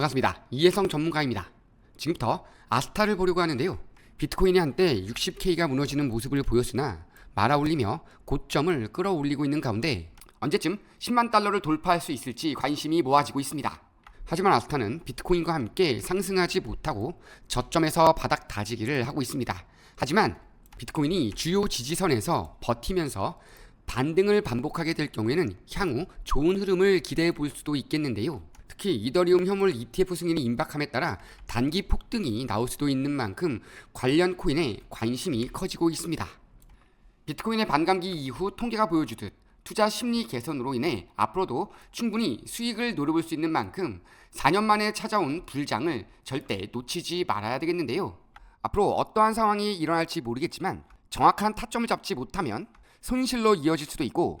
반갑습니다. 이혜성 전문가입니다. 지금부터 아스타를 보려고 하는데요. 비트코인이 한때 60K가 무너지는 모습을 보였으나 말아올리며 고점을 끌어올리고 있는 가운데 언제쯤 10만 달러를 돌파할 수 있을지 관심이 모아지고 있습니다. 하지만 아스타는 비트코인과 함께 상승하지 못하고 저점에서 바닥 다지기를 하고 있습니다. 하지만 비트코인이 주요 지지선에서 버티면서 반등을 반복하게 될 경우에는 향후 좋은 흐름을 기대해 볼 수도 있겠는데요. 특히 이더리움 현물 ETF 승인이 임박함에 따라 단기 폭등이 나올 수도 있는 만큼 관련 코인에 관심이 커지고 있습니다. 비트코인의 반감기 이후 통계가 보여주듯 투자 심리 개선으로 인해 앞으로도 충분히 수익을 노려볼 수 있는 만큼 4년 만에 찾아온 불장을 절대 놓치지 말아야 되겠는데요. 앞으로 어떠한 상황이 일어날지 모르겠지만 정확한 타점을 잡지 못하면 손실로 이어질 수도 있고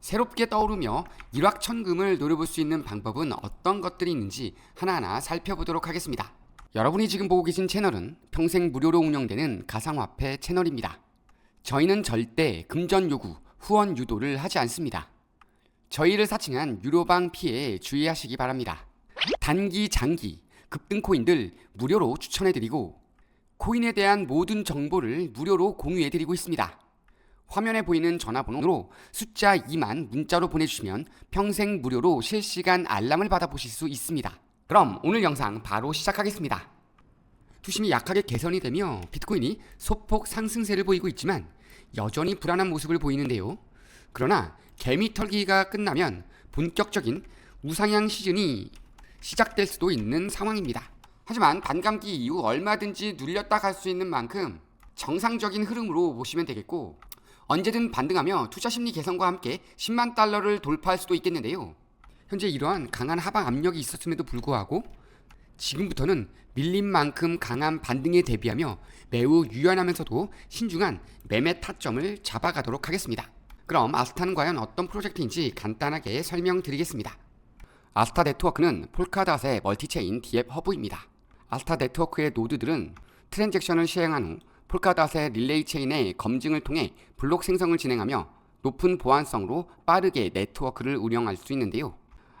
새롭게 떠오르며 일확천금을 노려볼 수 있는 방법은 어떤 것들이 있는지 하나하나 살펴보도록 하겠습니다. 여러분이 지금 보고 계신 채널은 평생 무료로 운영되는 가상화폐 채널입니다. 저희는 절대 금전 요구, 후원 유도를 하지 않습니다. 저희를 사칭한 유료방 피해에 주의하시기 바랍니다. 단기, 장기, 급등 코인들 무료로 추천해드리고 코인에 대한 모든 정보를 무료로 공유해드리고 있습니다. 화면에 보이는 전화번호로 숫자 2만 문자로 보내주시면 평생 무료로 실시간 알람을 받아보실 수 있습니다. 그럼 오늘 영상 바로 시작하겠습니다. 투심이 약하게 개선이 되며 비트코인이 소폭 상승세를 보이고 있지만 여전히 불안한 모습을 보이는데요. 그러나 개미 털기가 끝나면 본격적인 우상향 시즌이 시작될 수도 있는 상황입니다. 하지만 반감기 이후 얼마든지 눌렸다 갈 수 있는 만큼 정상적인 흐름으로 보시면 되겠고 언제든 반등하며 투자 심리 개선과 함께 10만 달러를 돌파할 수도 있겠는데요. 현재 이러한 강한 하방 압력이 있었음에도 불구하고 지금부터는 밀린 만큼 강한 반등에 대비하며 매우 유연하면서도 신중한 매매 타점을 잡아가도록 하겠습니다. 그럼 아스타는 과연 어떤 프로젝트인지 간단하게 설명드리겠습니다. 아스타 네트워크는 폴카닷의 멀티체인 DF 허브입니다. 아스타 네트워크의 노드들은 트랜잭션을 시행한 후 폴카닷의 릴레이 체인의 검증을 통해 블록 생성을 진행하며 높은 보안성으로 빠르게 네트워크를 운영할 수 있는데요.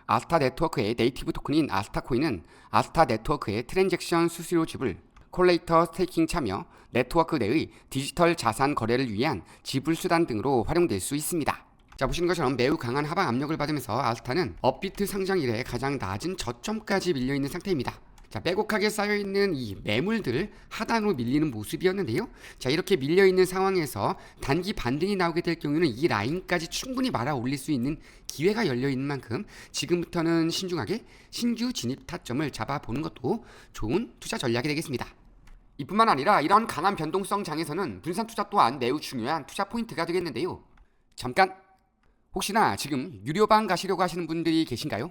아스타 네트워크의 네이티브 토큰인 아스타 코인은 아스타 네트워크의 트랜잭션 수수료 지불, 콜레이터 스테이킹 참여, 네트워크 내의 디지털 자산 거래를 위한 지불 수단 등으로 활용될 수 있습니다. 자 보시는 것처럼 매우 강한 하방 압력을 받으면서 아스타는 업비트 상장 이래 가장 낮은 저점까지 밀려 있는 상태입니다. 자, 빼곡하게 쌓여 있는 이 매물들을 하단으로 밀리는 모습이었는데요. 자, 이렇게 밀려 있는 상황에서 단기 반등이 나오게 될 경우에는 이 라인까지 충분히 말아 올릴 수 있는 기회가 열려 있는 만큼 지금부터는 신중하게 신규 진입 타점을 잡아보는 것도 좋은 투자 전략이 되겠습니다. 이뿐만 아니라 이런 강한 변동성 장에서는 분산 투자 또한 매우 중요한 투자 포인트가 되겠는데요. 잠깐 혹시나 지금 유료방 가시려고 하시는 분들이 계신가요?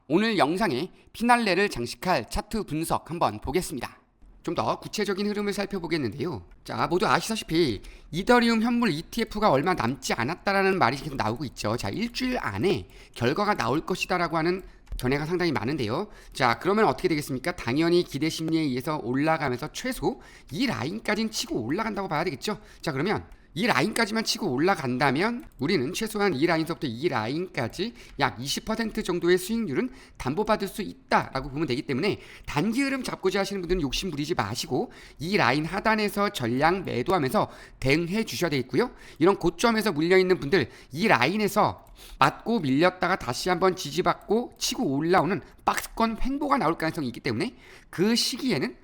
오늘 영상에 피날레를 장식할 차트 분석 한번 보겠습니다. 좀 더 구체적인 흐름을 살펴보겠는데요. 자, 모두 아시다시피 이더리움 현물 ETF가 얼마 남지 않았다라는 말이 계속 나오고 있죠. 자, 일주일 안에 결과가 나올 것이다라고 하는 견해가 상당히 많은데요. 자, 그러면 어떻게 되겠습니까? 당연히 기대 심리에 의해서 올라가면서 최소 이 라인까지는 치고 올라간다고 봐야 되겠죠. 자, 그러면 이 라인까지만 치고 올라간다면 우리는 최소한 이 라인서부터 이 라인까지 약 20% 정도의 수익률은 담보받을 수 있다라고 보면 되기 때문에 단기 흐름 잡고자 하시는 분들은 욕심 부리지 마시고 이 라인 하단에서 전량 매도하면서 대응해 주셔야 되겠고요. 이런 고점에서 물려 있는 분들 이 라인에서 맞고 밀렸다가 다시 한번 지지받고 치고 올라오는 박스권 횡보가 나올 가능성이 있기 때문에 그 시기에는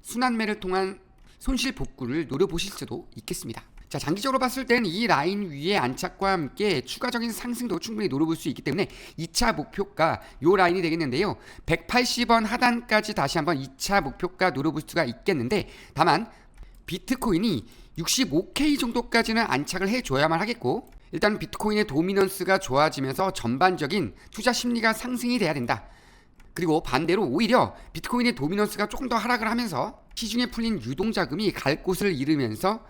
순환매를 통한 손실 복구를 노려보실 수도 있겠습니다. 자, 장기적으로 봤을 땐이 라인 위의 안착과 함께 추가적인 상승도 충분히 노려볼 수 있기 때문에 2차 목표가 요 라인이 되겠는데요. 180원 하단까지 다시 한번 2차 목표가 노려볼 수가 있겠는데 다만 비트코인이 65K 정도까지는 안착을 해줘야만 하겠고 일단 비트코인의 도미넌스가 좋아지면서 전반적인 투자 심리가 상승이 돼야 된다. 그리고 반대로 오히려 비트코인의 도미넌스가 조금 더 하락을 하면서 시중에 풀린 유동 자금이 갈 곳을 잃으면서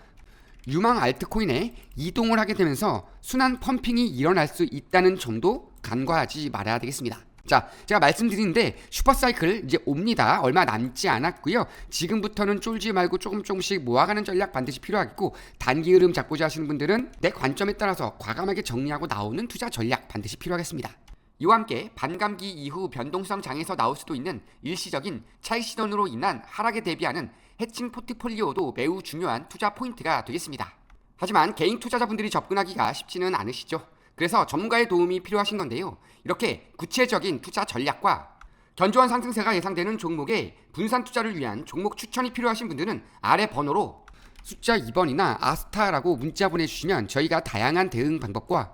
유망 알트코인에 이동을 하게 되면서 순환 펌핑이 일어날 수 있다는 점도 간과하지 말아야 되겠습니다. 자, 제가 말씀드리는데 슈퍼사이클 이제 옵니다. 얼마 남지 않았고요. 지금부터는 쫄지 말고 조금 조금씩 모아가는 전략 반드시 필요하겠고 단기 흐름 잡고자 하시는 분들은 내 관점에 따라서 과감하게 정리하고 나오는 투자 전략 반드시 필요하겠습니다. 이와 함께 반감기 이후 변동성 장에서 나올 수도 있는 일시적인 차익 시돈으로 인한 하락에 대비하는 해칭 포트폴리오도 매우 중요한 투자 포인트가 되겠습니다. 하지만 개인 투자자분들이 접근하기가 쉽지는 않으시죠. 그래서 전문가의 도움이 필요하신 건데요. 이렇게 구체적인 투자 전략과 견조한 상승세가 예상되는 종목에 분산 투자를 위한 종목 추천이 필요하신 분들은 아래 번호로 숫자 2번이나 아스타라고 문자 보내주시면 저희가 다양한 대응 방법과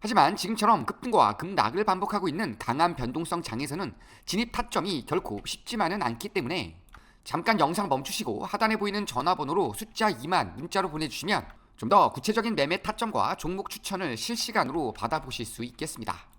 하지만 지금처럼 급등과 급락을 반복하고 있는 강한 변동성 장에서는 진입 타점이 결코 쉽지만은 않기 때문에 잠깐 영상 멈추시고 하단에 보이는 전화번호로 숫자 2만 문자로 보내주시면 좀 더 구체적인 매매 타점과 종목 추천을 실시간으로 받아보실 수 있겠습니다.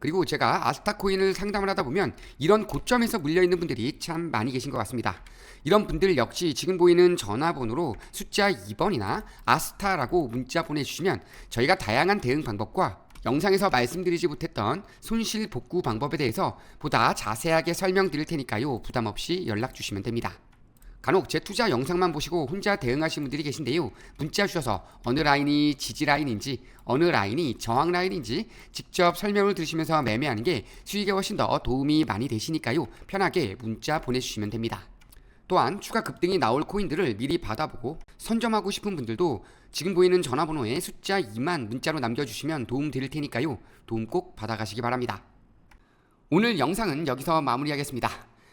그리고 제가 아스타코인을 상담을 하다 보면 이런 고점에서 물려있는 분들이 참 많이 계신 것 같습니다. 이런 분들 역시 지금 보이는 전화번호로 숫자 2번이나 아스타라고 문자 보내주시면 저희가 다양한 대응 방법과 영상에서 말씀드리지 못했던 손실 복구 방법에 대해서 보다 자세하게 설명드릴 테니까요. 부담 없이 연락 주시면 됩니다. 간혹 제 투자 영상만 보시고 혼자 대응하시는 분들이 계신데요. 문자 주셔서 어느 라인이 지지 라인인지 어느 라인이 저항 라인인지 직접 설명을 들으시면서 매매하는 게 수익에 훨씬 더 도움이 많이 되시니까요. 편하게 문자 보내주시면 됩니다. 또한 추가 급등이 나올 코인들을 미리 받아보고 선점하고 싶은 분들도 지금 보이는 전화번호에 숫자 2만 문자로 남겨주시면 도움 드릴 테니까요. 도움 꼭 받아가시기 바랍니다. 오늘 영상은 여기서 마무리하겠습니다.